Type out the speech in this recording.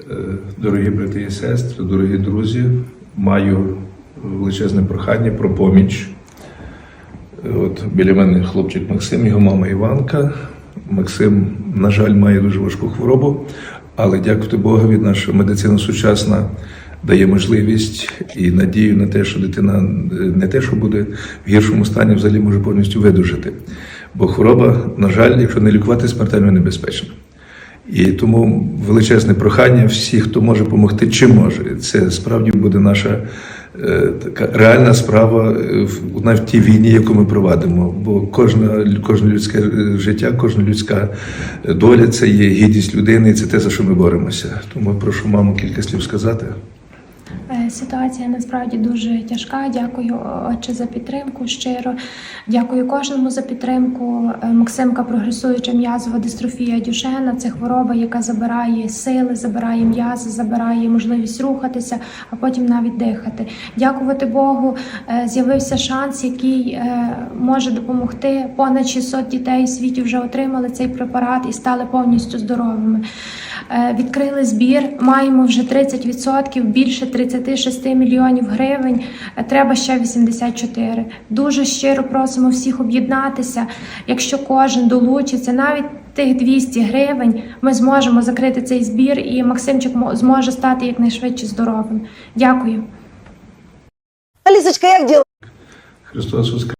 Е, Дорогі брати і сестри, дорогі друзі, маю величезне прохання про поміч. Е, От біля мене хлопчик Максим, його мама Іванка. Максим, на жаль, має дуже важку хворобу, але дякувати Богові, наша медицина сучасна дає можливість і надію на те, що дитина е, не те, що буде в гіршому стані, взагалі може повністю видужати. Бо хвороба, на жаль, якщо не лікувати, смертельно небезпечна. І тому величезне прохання всі, хто може допомогти, чим може. Це справді буде наша е, така реальна справа е, в- тій війні, яку ми провадимо. Бо кожна, кожне людське життя, кожна людська е, доля це є гідність людини, і це те, за що ми боремося. Тому прошу маму кілька слів сказати. Е, Ситуація насправді дуже тяжка. Дякую, отче, за підтримку. Щиро дякую кожному за підтримку. Е, Максимка прогресуюча м'язова дистрофія Дюшена. Це хвороба, яка забирає сили, забирає м'язи, забирає можливість рухатися, а потім навіть дихати. Дякувати Богу, е, з'явився шанс, який може допомогти. Понад 600 дітей у світі вже отримали цей препарат і стали повністю здоровими. Відкрили збір, маємо вже 30%, більше 36 мільйонів гривень. Е, Треба ще 84. Дуже щиро просимо всіх об'єднатися. Якщо кожен долучиться, навіть тих 200 гривень, ми зможемо закрити цей збір, і Максимчик зможе стати якнайшвидше здоровим. Дякую. Алісочка, як діло? Христос Воскрес!